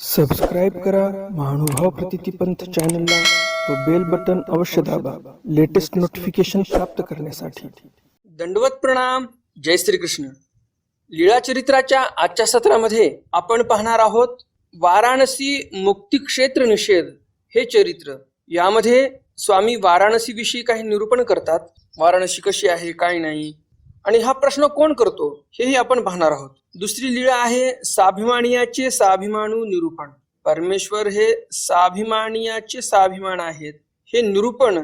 Subscribe करा महानुभाव प्रतितीपंथ चॅनलला व बेल बटन अवश्य दाबा लेटेस्ट नोटिफिकेशन प्राप्त करण्यासाठी. दंडवत प्रणाम जय श्रीकृष्ण. लीळा चरित्राच्या आजच्या सत्रामध्ये आपण पाहणार आहोत वाराणसी मुक्तिक्षेत्र निषेध हे चरित्र. यामध्ये स्वामी वाराणसी विषयी काही निरूपण करतात. वाराणसी कशी आहे काय नाही आणि हा प्रश्न कोण करतो हेही आपण पाहणार आहोत. दुसरी लीळा आहे साभिमानियाचे साभिमानू निरूपण. परमेश्वर हे साभिमानियाचे साभिमान आहेत. हे निरूपण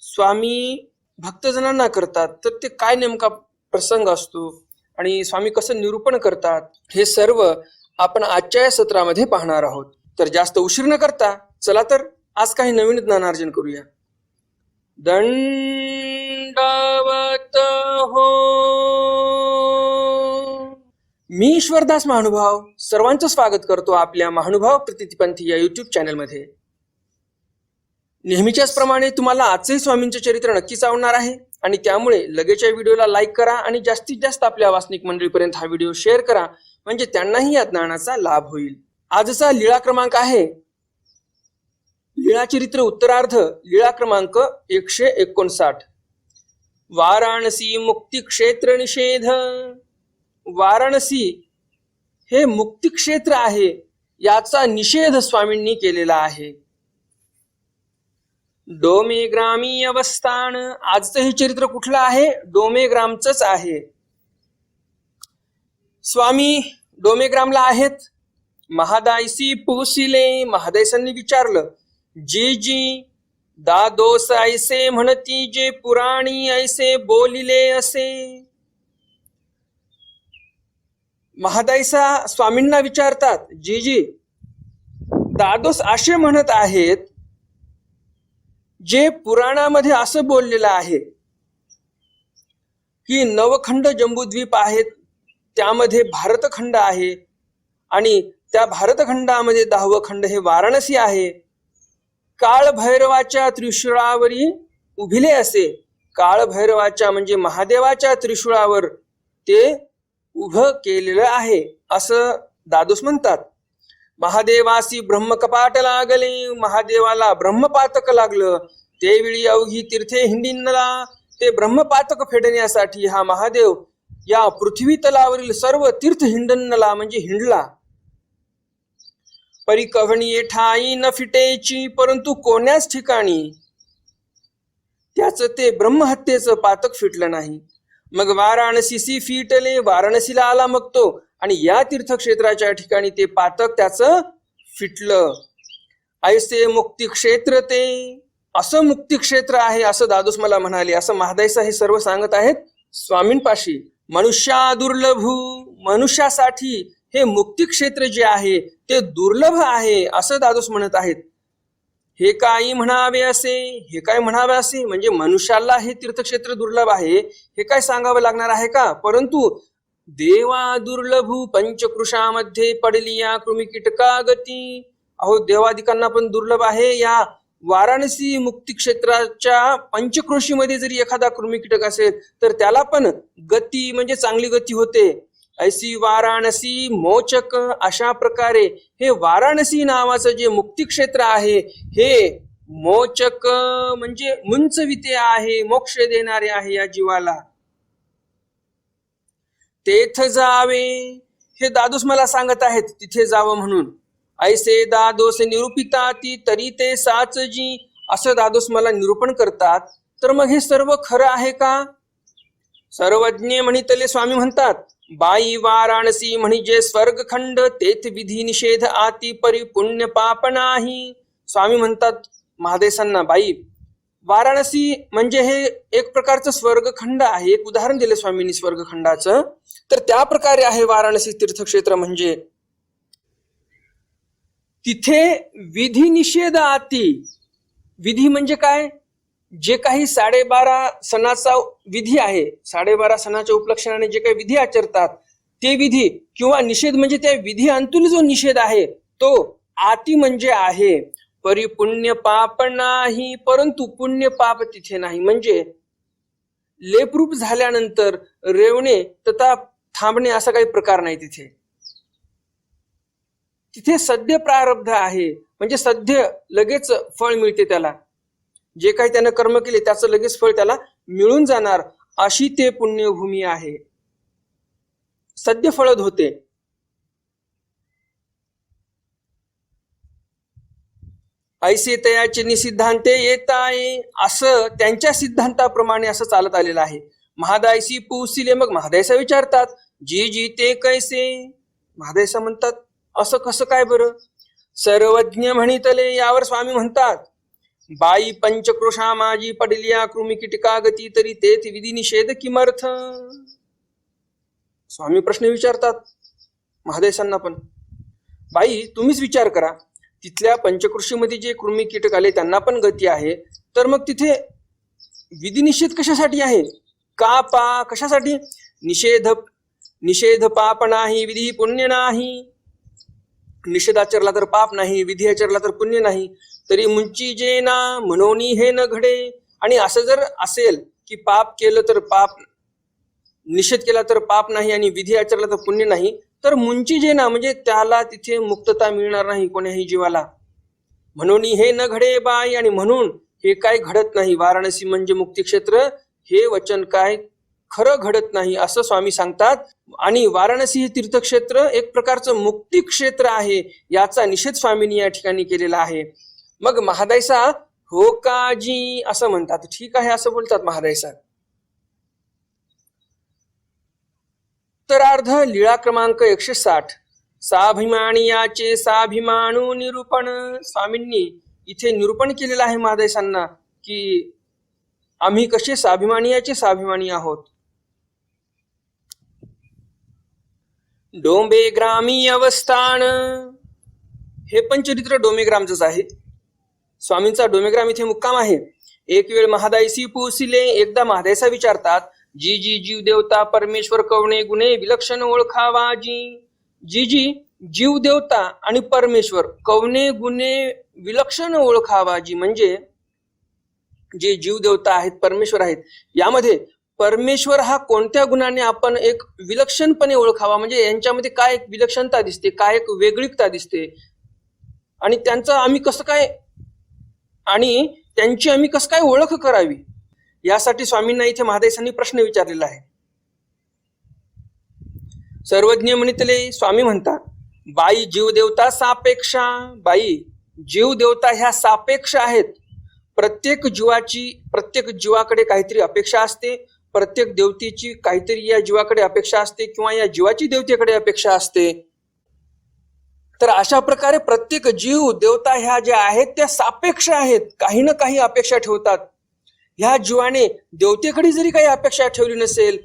स्वामी भक्तजनांना करतात. तर ते काय नेमका प्रसंग असतो आणि स्वामी कसं निरूपण करतात हे सर्व आपण आजच्या या सत्रामध्ये पाहणार आहोत. तर जास्त उशीर न करता चला तर आज काही नवीन ज्ञानार्जन करूया. दंडवत हो मी ईश्वरदास महानुभाव सर्वांचं स्वागत करतो आपल्या महानुभाव प्रतितीपंथी या युट्यूब चॅनलमध्ये नेहमीच्याच प्रमाणे तुम्हाला आजचंही स्वामींचे चरित्र नक्कीच आवडणार आहे आणि त्यामुळे लगेचच्या व्हिडिओला लाईक करा आणि जास्तीत जास्त आपल्या वासनिक मंडळीपर्यंत हा व्हिडिओ शेअर करा म्हणजे त्यांनाही या ज्ञानाचा लाभ होईल. आजचा लीळा क्रमांक आहे लीळाचरित्र उत्तरार्ध लीळा क्रमांक एकशे एकोणसाठ. वाराणसी मुक्तिक्षेत्र निषेध. वाराणसी हे मुक्तिक्षेत्र आहे याचा निषेध स्वामींनी केलेला आहे. डोमे ग्रामी अवस्थान आजचं हे चरित्र कुठलं आहे? डोमे ग्रामच आहे. स्वामी डोमेग्रामला आहेत. महादायसी पोहोचिले महादायसांनी विचारलं जी जी दादोस ऐसे म्हणती जे पुराणी ऐसे बोलिले असे. महादाईसा स्वामींना विचारतात जी जी दादोस असे म्हणत आहेत जे पुराणामध्ये असं बोललेलं आहे की नवखंड जम्बूद्वीप आहेत त्यामध्ये भारतखंड आहे आणि त्या भारतखंडामध्ये दहावं खंड हे वाराणसी आहे. काळभैरवाच्या त्रिशूळावरी उभिले असे. काळभैरवाच्या म्हणजे महादेवाच्या त्रिशूळावर ते उभं केलेलं आहे असं दादोस म्हणतात. महादेवासी ब्रह्मकपाट लागले महादेवाला ब्रह्मपातक लागलं. त्यावेळी अवघी तीर्थे हिंडींना ते ब्रह्मपातक फेडण्यासाठी हा महादेव या पृथ्वी तलावरील सर्व तीर्थ हिंडनला म्हणजे हिंडला. परिकवणी ठाई न फिटेची परंतु कोण्याच ठिकाणी? त्याच ते ब्रह्महत्येचं पातक फिटलं नाही. मग वाराणसीसी फिटले वाराणसीला आला मग तो. आणि या तीर्थक्षेत्राच्या ठिकाणी ते पातक त्याचं फिटलं. ऐसे मुक्ती क्षेत्र ते. असं मुक्ती क्षेत्र आहे असं दादूस मला म्हणाले. असं महादायसा हे सर्व सांगत आहेत स्वामींपाशी. मनुष्या दुर्लभू मनुष्यासाठी हे मुक्ती क्षेत्र जे आहे ते दुर्लभ आहे असं दादूस म्हणत आहेत. हे काही म्हणावे असे हे काय म्हणावे असे म्हणजे मनुष्याला हे तीर्थक्षेत्र दुर्लभ आहे हे काय सांगावं लागणार आहे का? परंतु देवा दुर्लभू पंचकृषामध्ये पडली या कृमी कीटका गती. अहो देवादिकांना पण दुर्लभ आहे या वाराणसी मुक्ती क्षेत्राच्या पंचकृषीमध्ये जरी एखादा कृमी कीटक असेल तर त्याला पण गती म्हणजे चांगली गती होते. ऐसी वाराणसी मोचक अशा प्रकारे हे वाराणसी नावाचं जे मुक्तिक्षेत्र आहे हे मोचक म्हणजे मुंचविते आहे मोक्ष देणारे आहे या जीवाला. तेथ जावे हे दादूस मला सांगत आहेत तिथे जावं म्हणून. ऐसे दादोस निरूपिता ती तरी ते साच जी असं दादोस मला निरूपण करतात. तर मग हे सर्व खरं आहे का? सर्वज्ञ म्हणितले स्वामी म्हणतात बाई वाराणसी म्हणजे स्वर्गखंड तेथ विधी निषेध आती परी पुण्य पाप नाही. स्वामी म्हणतात महादेसांना बाई वाराणसी म्हणजे हे एक प्रकारचं स्वर्गखंड आहे. एक उदाहरण दिले स्वामींनी स्वर्गखंडाचं. तर त्या प्रकारे आहे वाराणसी तीर्थक्षेत्र म्हणजे. तिथे विधी निषेध आती. विधी म्हणजे काय? जे काही साडेबारा सणाचा विधी आहे साडेबारा सणाच्या उपलक्षणाने जे काही विधी आचरतात ते विधी किंवा निषेध म्हणजे त्या विधी अंतुल जो निषेध आहे तो आती म्हणजे आहे. परिपुण्य पाप नाही परंतु पुण्य पाप तिथे नाही. म्हणजे लेपरूप झाल्यानंतर रेवणे तथा थांबणे असा काही प्रकार नाही तिथे. तिथे सद्य प्रारब्ध आहे. म्हणजे सद्य लगेच फळ मिळते त्याला. जे काही त्यानं कर्म केले त्याचं लगेच फळ त्याला मिळून जाणार अशी ते पुण्यभूमी आहे. सद्य फळद होते. ऐसे तयाचे निसिद्धांते येत आहे असं त्यांच्या सिद्धांताप्रमाणे असं चालत आलेलं आहे. महादायसी पुसिले मग महादायसा विचारतात जी जी ते कैसे? महादायसा म्हणतात असं कसं काय बरं? सर्वज्ञ म्हणितले यावर स्वामी म्हणतात बाई पंचक्रोशा माझी पडलिया कृमी कीटका गती तरी तेथ विधी निषेध किमर्थ? स्वामी प्रश्न विचारतात महादेशांना पण. बाई तुम्हीच विचार करा. तिथल्या पंचकृषीमध्ये जे कृमी कीटक आले त्यांना पण गती आहे. तर मग तिथे विधिनिषेध कशासाठी आहे? का पा कशासाठी? निषेध निषेध पाप नाही विधी पुण्य नाही. निषेधाचरला तर पाप नाही विधी आचरला तर पुण्य नाही. तरी मुंची जे ना म्हणोनी हे न घडे. आणि असं जर असेल की पाप केलं तर पाप निषेध केला तर पाप नाही आणि विधी आचरला तर पुण्य नाही तर मुंची जे ना म्हणजे त्याला तिथे मुक्तता मिळणार नाही कोण्याही जीवाला. म्हणून हे न घडे बाई आणि म्हणून हे काय घडत नाही. वाराणसी म्हणजे मुक्तिक्षेत्र. हे वचन काय? खरं घडत नाही असं स्वामी सांगतात. आणि वाराणसी हे तीर्थक्षेत्र एक प्रकारचं मुक्ती क्षेत्र आहे याचा निषेध स्वामींनी या ठिकाणी केलेला आहे. मग महादायसा हो काजी असं म्हणतात. ठीक आहे असं बोलतात महादायसा उत्तरार्ध लीळा क्रमांक एकशे साठ साभिमानियाचे साभिमानू निरूपण. स्वामींनी इथे निरूपण केलेलं आहे महादेशांना की आम्ही कसे स्वाभिमानियाचे स्वाभिमानी आहोत. डोंबे ग्रामी अवस्थान. हे पण चरित्र डोमेग्रामचंच आहे. स्वामींचा डोमेग्राम इथे मुक्काम आहे. एक वेळ महादायसी पोसिले एकदा महादायसा विचारतात जी जी जीव देवता परमेश्वर कवणे गुणे विलक्षण ओळखावा जी जी जी जीव देवता आणि परमेश्वर कवणे गुणे विलक्षण ओळखावा जी म्हणजे जे जीव देवता आहेत परमेश्वर आहेत यामध्ये परमेश्वर हा कोणत्या गुणाने आपण एक विलक्षणपणे ओळखावा? म्हणजे यांच्यामध्ये काय एक विलक्षणता दिसते काय एक वेगळीकता दिसते? आणि त्यांचं आम्ही कसं काय आणि त्यांची आम्ही कसं काय ओळख करावी? यासाठी स्वामींना इथे महादेशांनी प्रश्न विचारलेला आहे. सर्वज्ञ म्हणितले स्वामी म्हणतात बाई जीवदेवता सापेक्षा बाई जीवदेवता ह्या सापेक्ष आहेत. प्रत्येक जीवाची प्रत्येक जीवाकडे काहीतरी अपेक्षा असते. प्रत्येक देवतेची काहीतरी या जीवाकडे अपेक्षा असते किंवा या जीवाची देवतेकडे अपेक्षा असते. तर अशा प्रकारे प्रत्येक जीव देवता ह्या ज्या आहेत त्या सापेक्ष आहेत. काही ना काही अपेक्षा ठेवतात. ह्या जीवाने देवतेकडे जरी काही अपेक्षा ठेवली नसेल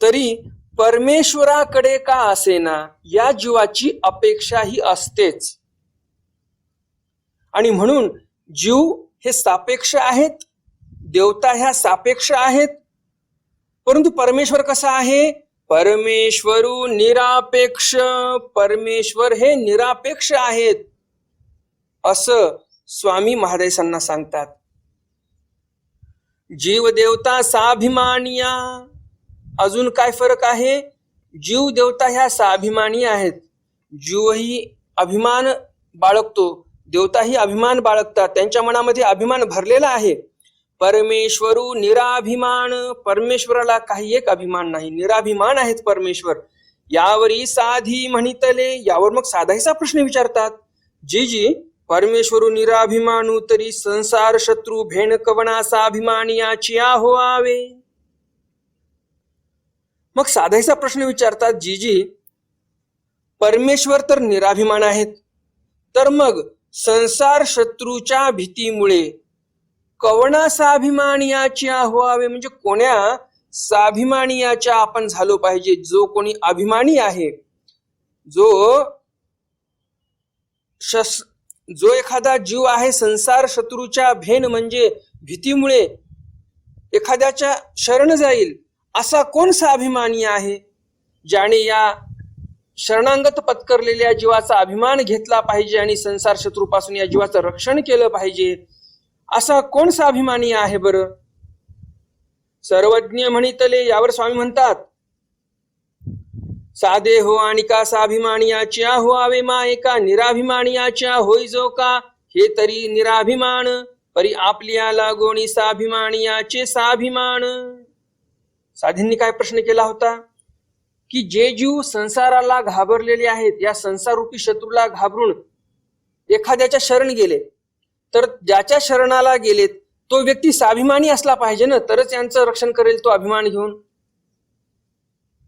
तरी परमेश्वराकडे का असेना? या जीवाची अपेक्षा ही असतेच. आणि म्हणून जीव हे सापेक्ष आहेत देवता ह्या सापेक्ष आहेत परंतु परमेश्वर कसा आहे? परमेश्वरू निरापेक्ष. परमेश्वर हे निरापेक्ष आहेत. असं स्वामी महादेसांना सांगतात. जीव देवता साभिमानिया. अजून काय फरक आहे? जीव देवता ह्या साभिमानी आहेत. जीवही अभिमान बाळगतो. देवताही अभिमान बाळगतात. त्यांच्या मनामध्ये अभिमान भरलेला आहे. परमेश्वरू निराभिमान. परमेश्वराला काही एक अभिमान नाही निराभिमान आहेत परमेश्वर. यावरी साधी म्हणितले यावर मग साधायचा प्रश्न विचारतात. जी जी परमेश्वरू निराभिमानू तरी संसार शत्रू भेण अभिमान याची आहो आवे. मग साधायचा प्रश्न विचारतात जी जी परमेश्वर तर निराभिमान आहेत तर मग संसार शत्रूच्या भीतीमुळे कवणा साभिमानियाच्या व्हावे म्हणजे कोण्या साभिमानियाच्या आपण झालो पाहिजे जो कोणी अभिमानी आहे जो शस जो एखादा जीव आहे संसार शत्रूच्या भेन म्हणजे भीतीमुळे एखाद्याच्या शरण जाईल असा कोण अभिमानी आहे? ज्याने या शरणांगत पत्करलेल्या जीवाचा अभिमान घेतला पाहिजे आणि संसार शत्रूपासून या जीवाचं रक्षण केलं पाहिजे असा कोण अभिमानी आहे बरं? सर्वज्ञ म्हणितले यावर स्वामी म्हणतात साधे हो आणि का अभिमानियाच्या हो आवे मा एका निराभिमानियाच्या होई जो का? हे तरी निराभिमान परी आपल्या लागोणी साभिमानियाचे साभिमान. साधींनी काय प्रश्न केला होता? की जे जीव संसाराला घाबरलेले आहेत या संसारूपी शत्रूला घाबरून एखाद्याच्या शरण गेले तर ज्याच्या शरणाला गेलेत तो व्यक्ती स्वाभिमानी असला पाहिजे ना तरच यांचं रक्षण करेल तो अभिमान घेऊन.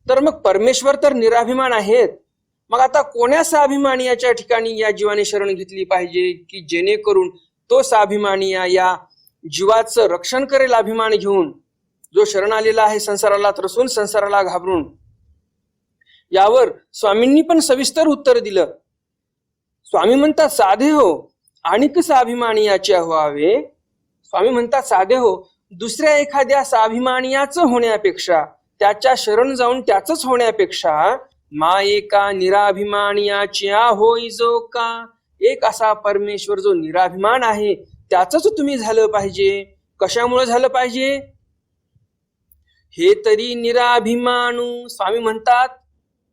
तर मग परमेश्वर तर निराभिमान आहेत. मग आता कोण्या स्वाभिमानियाच्या ठिकाणी या जीवाने शरण घेतली पाहिजे? की जेणेकरून तो स्वाभिमानी या जीवाचं रक्षण करेल अभिमान घेऊन? जो शरण आलेला आहे संसाराला त्रसून संसाराला घाबरून. यावर स्वामींनी पण सविस्तर उत्तर दिलं. स्वामी म्हणतात साधे हो आणि कसं अभिमानियाचे व्हावे स्वामी म्हणतात साधे हो दुसऱ्या एखाद्या स्वाभिमानियाचं होण्यापेक्षा त्याच्या शरण जाऊन त्याच होण्यापेक्षा मा एका निराभिमानियाच्या होई जो का? एक असा परमेश्वर जो निराभिमान आहे त्याच तुम्ही झालं पाहिजे. कशामुळे झालं पाहिजे? हे तरी निराभिमानू स्वामी म्हणतात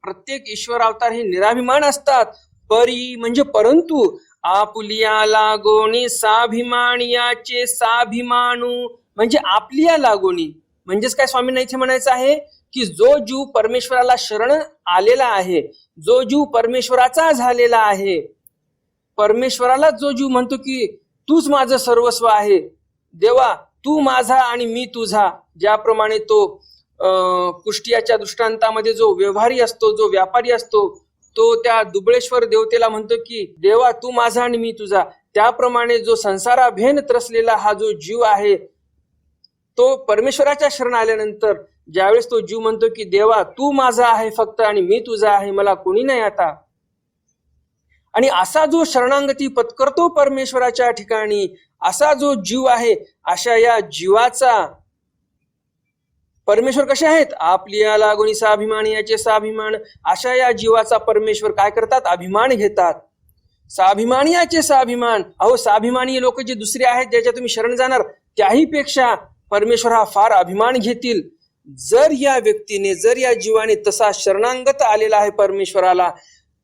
प्रत्येक ईश्वर अवतार हे निराभिमान असतात. परी म्हणजे परंतु आपुलिया लागोनी साभिमानियाचे साभिमानू म्हणजे आपलिया लागोनी म्हणजेच काय स्वामींना इथे म्हणायचं आहे की जो जीव परमेश्वराला शरण आलेला आहे जो जीव परमेश्वराचा झालेला आहे परमेश्वराला जो जीव म्हणतो की तूच माझं सर्वस्व आहे. देवा तू माझा आणि मी तुझा. ज्याप्रमाणे तो अं, कुष्टियाच्या दृष्टांतामध्ये जो व्यवहारी असतो जो व्यापारी असतो तो त्या दुबळेश्वर देवतेला म्हणतो की देवा तू माझा आणि मी तुझा. त्याप्रमाणे जो संसाराभेन त्रसलेला हा जो जीव आहे तो परमेश्वराच्या शरण आल्यानंतर ज्यावेळेस तो जीव म्हणतो की देवा तू माझा आहे फक्त आणि मी तुझा आहे मला कोणी नाही आता. आणि असा जो शरणांगती पत्करतो परमेश्वराच्या ठिकाणी असा जो जीव आहे अशा या जीवाचा परमेश्वर कसे आहेत? आपल्या लागोनी साभिमानी याचे साभिमान अशा या जीवाचा परमेश्वर काय करतात? अभिमान घेतात. साभिमानियाचे साभिमान अहो साभिमानी लोक जे दुसरे आहेत ज्याच्या तुम्ही शरण जाणार त्याही पेक्षा परमेश्वर हा फार अभिमान घेतील. जर या व्यक्तीने जर या जीवाने तसा शरणांगत आलेला आहे परमेश्वराला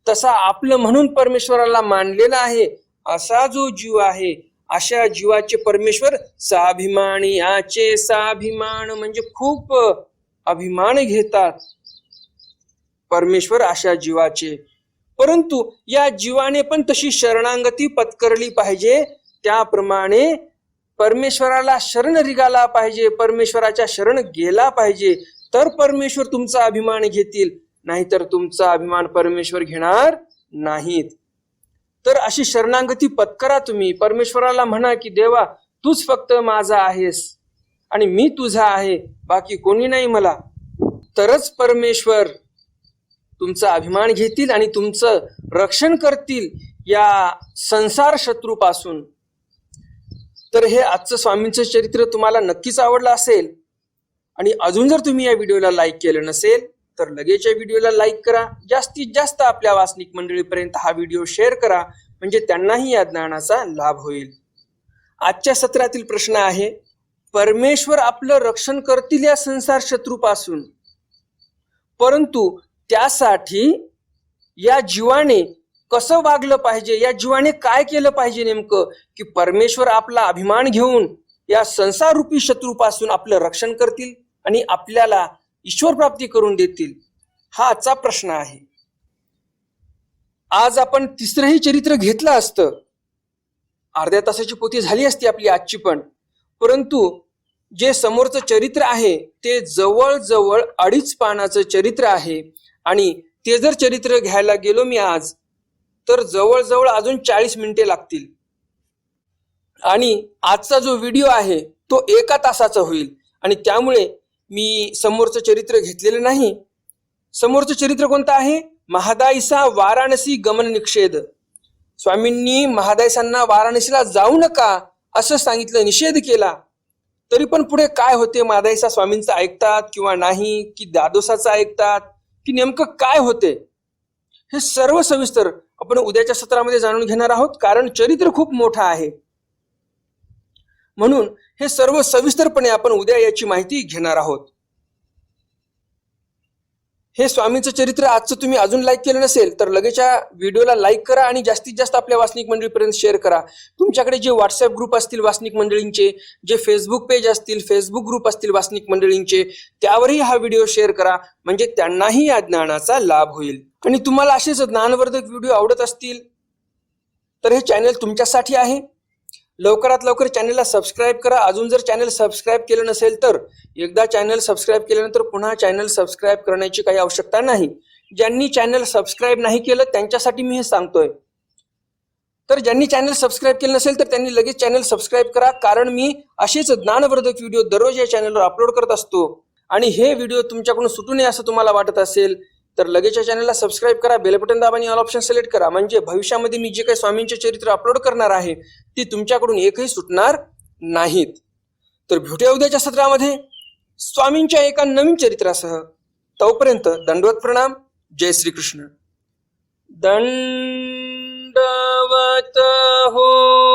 तसा आपलं म्हणून परमेश्वराला मानलेला आहे असा जो जीव आहे अशा जीवाचे परमेश्वर साभिमानियाचे साभिमान म्हणजे खूप अभिमान घेतात. परमेश्वर अशा जीवाचे. परंतु या जीवाने पण तशी शरणांगती पत्करली पाहिजे. त्याप्रमाणे परमेश्वराला शरण रिगाला पाहिजे परमेश्वराच्या शरण गेला पाहिजे. तर परमेश्वर तुमचा अभिमान घेतील नाहीतर तुमचा अभिमान परमेश्वर घेणार नाहीत. तर अशी शरणांगती पत्करा तुम्ही. परमेश्वराला म्हणा की देवा तूच फक्त माझा आहेस आणि मी तुझा आहे बाकी कोणी नाही मला. तरच परमेश्वर तुमचा अभिमान घेतील आणि तुमचं रक्षण करतील या संसार शत्रूपासून. तर हे आजचं स्वामींचं चरित्र तुम्हाला नक्कीच आवडलं असेल आणि अजून जर तुम्ही या व्हिडिओला लाईक केलं नसेल तर लगेच या व्हिडिओला लाईक करा. जास्तीत जास्त आपल्या वासनिक मंडळीपर्यंत हा व्हिडिओ शेअर करा. म्हणजे त्यांनाही या ज्ञानाचा लाभ होईल. आजच्या सत्रातील प्रश्न आहे परमेश्वर आपलं रक्षण करतील या संसार शत्रूपासून. परंतु त्यासाठी या जीवाने कसं वागलं पाहिजे या जीवाने काय केलं पाहिजे नेमकं की परमेश्वर आपला अभिमान घेऊन या संसार रूपी शत्रूपासून आपलं रक्षण करतील आणि आपल्याला ईश्वर प्राप्ती करून देतील हा आजचा प्रश्न आहे. आज आपण तिसरंही चरित्र घेतलं असतं. अर्ध्या तासाची पोथी झाली असती आपली आजची पण. परंतु जे समोरचं चरित्र आहे ते जवळजवळ अडीच पानाचं चरित्र आहे. आणि ते जर चरित्र घ्यायला गेलो मी आज तर जवळजवळ अजून चाळीस मिनिटे लागतील. आणि आजचा जो व्हिडिओ आहे तो एका तासाचा होईल. आणि त्यामुळे मी समोरचं चरित्र घेतलेलं नाही. समोरचं चरित्र कोणतं आहे? महादाईसा वाराणसी गमन निषेध. स्वामींनी महादायसांना वाराणसीला जाऊ नका असं सांगितलं निषेध केला. तरी पण पुढे काय होते? महादाईसा स्वामींचं ऐकतात किंवा नाही? की दादोसाचं ऐकतात? की नेमकं काय होते? हे सर्व सविस्तर आपण उद्याच्या सत्रामध्ये जाणून घेणार आहोत. कारण चरित्र खूप मोठं आहे. म्हणून हे सर्व सविस्तरपणे आपण उद्या याची माहिती घेणार आहोत. हे स्वामींचं चरित्र आजचं तुम्ही अजून लाईक केलं नसेल तर लगेचच्या व्हिडिओला लाईक करा आणि जास्तीत जास्त आपल्या वासनिक मंडळीपर्यंत शेअर करा. तुमच्याकडे जे व्हॉट्सअप ग्रुप असतील वासनिक मंडळींचे जे फेसबुक पेज असतील फेसबुक ग्रुप असतील वासनिक मंडळींचे त्यावरही हा व्हिडिओ शेअर करा. म्हणजे त्यांनाही या ज्ञानाचा लाभ होईल. आणि तुम्हाला असेच ज्ञानवर्धक व्हिडिओ आवडत असतील तर हे चॅनल तुमच्यासाठी आहे. लवकरात लवकर चॅनलला सबस्क्राईब करा. अजून जर चॅनल सबस्क्राईब केलं नसेल तर एकदा चॅनल सबस्क्राईब केल्यानंतर पुन्हा चॅनल सबस्क्राईब करण्याची काही आवश्यकता नाही. ज्यांनी चॅनल सबस्क्राईब नाही केलं त्यांच्यासाठी मी हे सांगतोय. तर ज्यांनी चॅनल सबस्क्राईब केलं नसेल तर त्यांनी लगेच चॅनल सबस्क्राईब करा. कारण मी असेच ज्ञानवर्धक व्हिडिओ दररोज या चॅनलवर अपलोड करत असतो. आणि हे व्हिडिओ तुमच्याकडून सुटू नये असं तुम्हाला वाटत असेल तर लगेच या चॅनलला सबस्क्राईब करा बेल बटन दाबा आणि ऑल ऑप्शन सिलेक्ट करा. म्हणजे भविष्यामध्ये मी जे काही स्वामींचे चरित्र अपलोड करणार आहे ती तुमच्याकडून एकही सुटणार नाहीत. तर भेटूया उद्याच्या सत्रामध्ये स्वामींच्या एका नवीन चरित्रासह. तोपर्यंत दंडवत प्रणाम. जय श्रीकृष्ण. दंडवत हो.